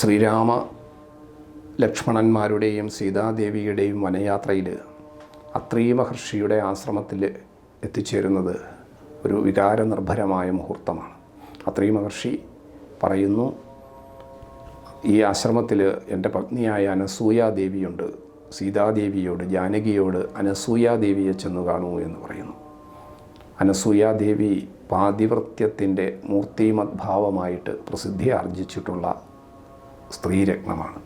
ശ്രീരാമ ലക്ഷ്മണന്മാരുടെയും സീതാദേവിയുടെയും വനയാത്രയിൽ അത്രീ മഹർഷിയുടെ ആശ്രമത്തിൽ എത്തിച്ചേരുന്നത് ഒരു വികാരനിർഭരമായ മുഹൂർത്തമാണ്. അത്രീ മഹർഷി പറയുന്നു ഈ ആശ്രമത്തിൽ എന്റെ പത്നിയായ അനസൂയാദേവിയുണ്ട്. സീതാദേവിയോട് ജാനകിയോട് അനസൂയാദേവിയെ ചെന്ന് കാണൂ എന്ന് പറയുന്നു. അനസൂയാദേവി പാതിവൃത്യത്തിന്റെ മൂർത്തിമദ്ഭാവമായിട്ട് പ്രസിദ്ധി ആർജിച്ചിട്ടുള്ള സ്ത്രീരത്നമാണ്.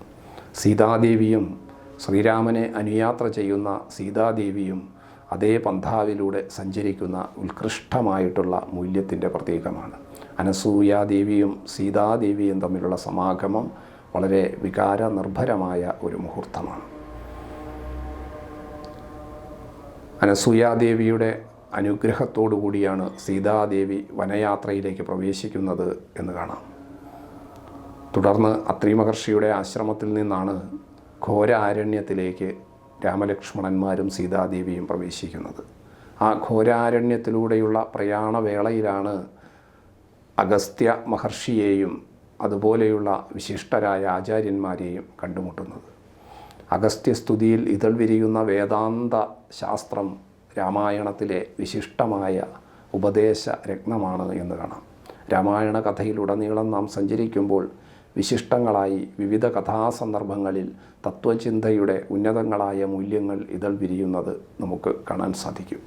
സീതാദേവിയും ശ്രീരാമനെ അനുയാത്ര ചെയ്യുന്ന സീതാദേവിയും അതേ പന്ഥാവിലൂടെ സഞ്ചരിക്കുന്ന ഉത്കൃഷ്ടമായിട്ടുള്ള മൂല്യത്തിന്റെ പ്രതീകമാണ്. അനസൂയാദേവിയും സീതാദേവിയും തമ്മിലുള്ള സമാഗമം വളരെ വികാരനിർഭരമായ ഒരു മുഹൂർത്തമാണ്. അനസൂയാദേവിയുടെ അനുഗ്രഹത്തോടു കൂടിയാണ് സീതാദേവി വനയാത്രയിലേക്ക് പ്രവേശിക്കുന്നത് എന്ന് കാണാം. തുടർന്ന് അത്രിമഹർഷിയുടെ ആശ്രമത്തിൽ നിന്നാണ് ഘോര ആരണ്യത്തിലേക്ക് രാമലക്ഷ്മണന്മാരും സീതാദേവിയും പ്രവേശിക്കുന്നത്. ആ ഘോരാരണ്യത്തിലൂടെയുള്ള പ്രയാണവേളയിലാണ് അഗസ്ത്യ മഹർഷിയെയും അതുപോലെയുള്ള വിശിഷ്ടരായ ആചാര്യന്മാരെയും കണ്ടുമുട്ടുന്നത്. അഗസ്ത്യസ്തുതിയിൽ ഇതൾ വിരിയുന്ന വേദാന്ത ശാസ്ത്രം രാമായണത്തിലെ വിശിഷ്ടമായ ഉപദേശ രത്നമാണ് എന്ന് കാണാം. രാമായണ കഥയിലുടനീളം നാം സഞ്ചരിക്കുമ്പോൾ വിശിഷ്ടങ്ങളായി വിവിധ കഥാസന്ദർഭങ്ങളിൽ തത്വചിന്തയുടെ ഉന്നതങ്ങളായ മൂല്യങ്ങൾ ഇതൾ വിരിയുന്നത് നമുക്ക് കാണാൻ സാധിക്കും.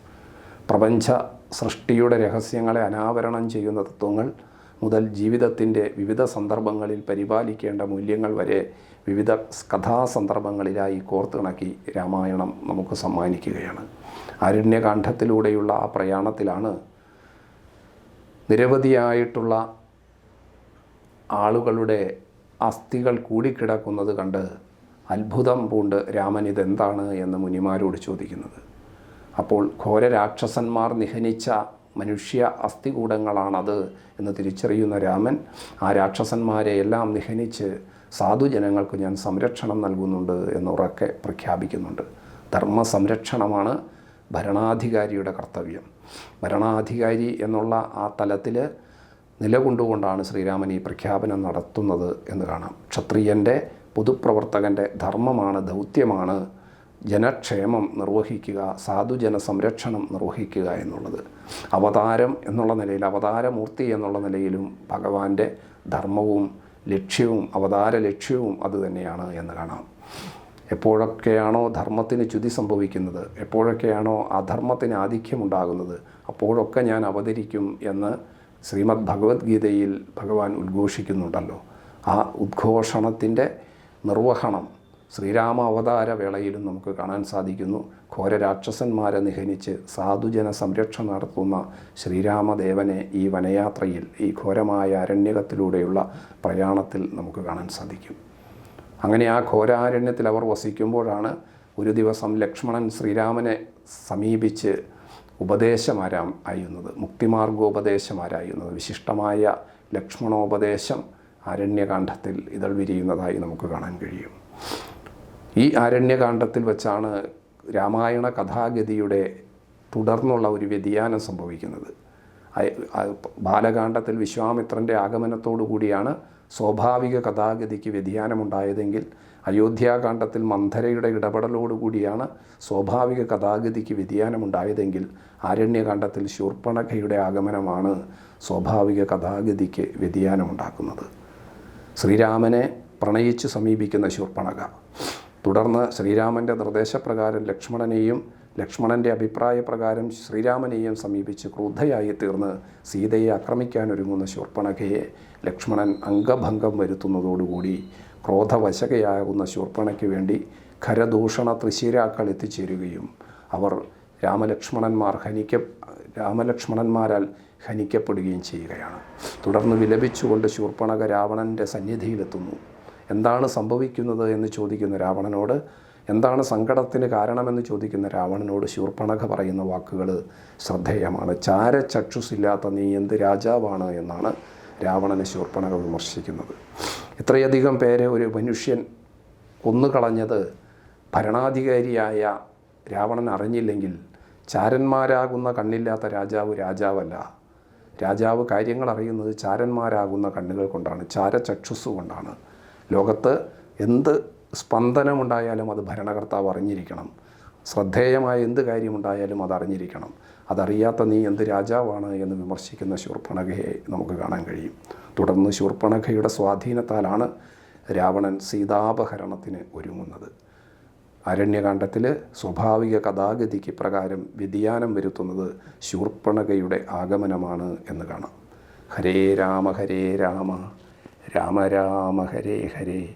പ്രപഞ്ച സൃഷ്ടിയുടെ രഹസ്യങ്ങളെ അനാവരണം ചെയ്യുന്ന തത്വങ്ങൾ മുതൽ ജീവിതത്തിന്റെ വിവിധ സന്ദർഭങ്ങളിൽ പരിപാലിക്കേണ്ട മൂല്യങ്ങൾ വരെ വിവിധ കഥാസന്ദർഭങ്ങളിലായി കോർത്തിണക്കി രാമായണം നമുക്ക് സമ്മാനിക്കുകയാണ്. അരണ്യകാന്ഡത്തിലൂടെയുള്ള ആ പ്രയാണത്തിലാണ് നിരവധിയായിട്ടുള്ള ആളുകളുടെ അസ്ഥികൾ കൂടിക്കിടക്കുന്നത് കണ്ട് അത്ഭുതം പൂണ്ട് രാമൻ ഇതെന്താണ് എന്ന് മുനിമാരോട് ചോദിക്കുന്നത്. അപ്പോൾ ഘോര രാക്ഷസന്മാർ നിഹനിച്ച മനുഷ്യ അസ്ഥികൂടങ്ങളാണത് എന്ന് തിരിച്ചറിയുന്ന രാമൻ ആ രാക്ഷസന്മാരെ എല്ലാം നിഹനിച്ച് സാധുജനങ്ങൾക്ക് ഞാൻ സംരക്ഷണം നൽകുന്നുണ്ട് എന്ന് ഉറക്കെ പ്രഖ്യാപിക്കുന്നുണ്ട്. ധർമ്മ സംരക്ഷണമാണ് ഭരണാധികാരിയുടെ കർത്തവ്യം. ഭരണാധികാരി എന്നുള്ള ആ തലത്തിൽ നിലകൊണ്ടുകൊണ്ടാണ് ശ്രീരാമൻ ഈ പ്രഖ്യാപനം നടത്തുന്നത് എന്ന് കാണാം. ക്ഷത്രിയന്റെ പൊതുപ്രവർത്തകന്റെ ധർമ്മമാണ് ദൗത്യമാണ് ജനക്ഷേമം നിർവഹിക്കുക സാധുജന സംരക്ഷണം നിർവഹിക്കുക എന്നുള്ളത്. അവതാരം എന്നുള്ള നിലയിൽ അവതാരമൂർത്തി എന്നുള്ള നിലയിലും ഭഗവാന്റെ ധർമ്മവും ലക്ഷ്യവും അവതാര ലക്ഷ്യവും അതുതന്നെയാണ് എന്ന് കാണാം. എപ്പോഴൊക്കെയാണോ ധർമ്മത്തിന് ചുതി സംഭവിക്കുന്നത് എപ്പോഴൊക്കെയാണോ അധർമ്മത്തിന് ആധിക്യമുണ്ടാകുന്നത് അപ്പോഴൊക്കെ ഞാൻ അവതരിക്കും എന്ന് ശ്രീമദ് ഭഗവത്ഗീതയിൽ ഭഗവാൻ ഉദ്ഘോഷിക്കുന്നുണ്ടല്ലോ. ആ ഉദ്ഘോഷണത്തിന്റെ നിർവഹണം ശ്രീരാമ അവതാര വേളയിലും നമുക്ക് കാണാൻ സാധിക്കുന്നു. ഘോര രാക്ഷസന്മാരെ നിഹനിച്ച് സാധുജന സംരക്ഷണം നടത്തുന്ന ശ്രീരാമദേവനെ ഈ വനയാത്രയിൽ ഈ ഘോരമായ അരണ്യകത്തിലൂടെയുള്ള പ്രയാണത്തിൽ നമുക്ക് കാണാൻ സാധിക്കും. അങ്ങനെ ആ ഘോരാരണ്യത്തിൽ അവർ വസിക്കുമ്പോഴാണ് ഒരു ദിവസം ലക്ഷ്മണൻ ശ്രീരാമനെ സമീപിച്ച് ഉപദേശമാരാം ആയുന്നത്. മുക്തിമാർഗോപദേശമാരായുന്നത്. വിശിഷ്ടമായ ലക്ഷ്മണോപദേശം ആരണ്യകാന്ഡത്തിൽ ഇതൾ വിരിയുന്നതായി നമുക്ക് കാണാൻ കഴിയും. ഈ ആരണ്യകാന്ഡത്തിൽ വെച്ചാണ് രാമായണ കഥാഗതിയുടെ തുടർന്നുള്ള ഒരു വ്യതിയാനം സംഭവിക്കുന്നത്. ബാലകാന്ഡത്തിൽ വിശ്വാമിത്രന്റെ ആഗമനത്തോടു കൂടിയാണ് സ്വാഭാവിക കഥാഗതിക്ക് വ്യതിയാനമുണ്ടായതെങ്കിൽ അയോധ്യാകാന്ഡത്തിൽ മന്ധരയുടെ ഇടപെടലോടുകൂടിയാണ് സ്വാഭാവിക കഥാഗതിക്ക് വ്യതിയാനമുണ്ടായതെങ്കിൽ ആരണ്യകാന്ഡത്തിൽ ശൂർപ്പണഖയുടെ ആഗമനമാണ് സ്വാഭാവിക കഥാഗതിക്ക് വ്യതിയാനമുണ്ടാക്കുന്നത്. ശ്രീരാമനെ പ്രണയിച്ച് സമീപിക്കുന്ന ശൂർപ്പണക തുടർന്ന് ശ്രീരാമന്റെ നിർദ്ദേശപ്രകാരം ലക്ഷ്മണനെയും ലക്ഷ്മണന്റെ അഭിപ്രായപ്രകാരം ശ്രീരാമനെയും സമീപിച്ച് ക്രുദ്ധയായി തീർന്ന് സീതയെ ആക്രമിക്കാനൊരുങ്ങുന്ന ശൂർപ്പണഖയെ ലക്ഷ്മണൻ അംഗഭംഗം വരുത്തുന്നതോടുകൂടി ക്രോധവശകയാകുന്ന ശൂർപ്പണയ്ക്ക് വേണ്ടി ഖരദൂഷണ തൃശീരാക്കൾ എത്തിച്ചേരുകയും അവർ രാമലക്ഷ്മണന്മാർ ഹനിക്ക രാമലക്ഷ്മണന്മാരാൽ ഹനിക്കപ്പെടുകയും ചെയ്യുകയാണ്. തുടർന്ന് വിലപിച്ചുകൊണ്ട് ശൂർപ്പണക രാവണന്റെ സന്നിധിയിലെത്തുന്നു. എന്താണ് സംഭവിക്കുന്നത് എന്ന് ചോദിക്കുന്ന രാവണനോട് എന്താണ് സങ്കടത്തിന് കാരണമെന്ന് ചോദിക്കുന്ന രാവണനോട് ശൂർപ്പണക പറയുന്ന വാക്കുകൾ ശ്രദ്ധേയമാണ്. ചാരചക്ഷുസില്ലാത്ത നീ എന്ത് രാജാവാണ് എന്നാണ് രാവണനെ ശൂർപ്പണക വിമർശിക്കുന്നത്. ഇത്രയധികം പേരെ ഒരു മനുഷ്യൻ കൊന്നുകളഞ്ഞത് ഭരണാധികാരിയായ രാവണൻ അറിഞ്ഞില്ലെങ്കിൽ ചാരന്മാരാകുന്ന കണ്ണില്ലാത്ത രാജാവ് രാജാവല്ല. രാജാവ് കാര്യങ്ങൾ അറിയുന്നത് ചാരന്മാരാകുന്ന കണ്ണുകൾ കൊണ്ടാണ് ചാരചക്ഷുസ് കൊണ്ടാണ്. ലോകത്ത് എന്ത് സ്പന്ദനമുണ്ടായാലും അത് ഭരണകർത്താവ് അറിഞ്ഞിരിക്കണം. ശ്രദ്ധേയമായ എന്ത് കാര്യമുണ്ടായാലും അത് അറിഞ്ഞിരിക്കണം. അതറിയാത്ത നീ എന്ത് രാജാവാണ് എന്ന് വിമർശിക്കുന്ന ശൂർപ്പണഖയെ നമുക്ക് കാണാൻ കഴിയും. തുടർന്ന് ശൂർപ്പണഖയുടെ സ്വാധീനത്താലാണ് രാവണൻ സീതാപഹരണത്തിന് ഒരുങ്ങുന്നത്. അരണ്യകാന്ഡത്തിൽ സ്വാഭാവിക കഥാഗതിക്ക് പ്രകാരം വ്യതിയാനം വരുത്തുന്നത് ശൂർപ്പണകയുടെ ആഗമനമാണ് എന്ന് കാണാം. ഹരേ രാമ ഹരേ രാമ. രാമ രാമ ഹരേ ഹരേ.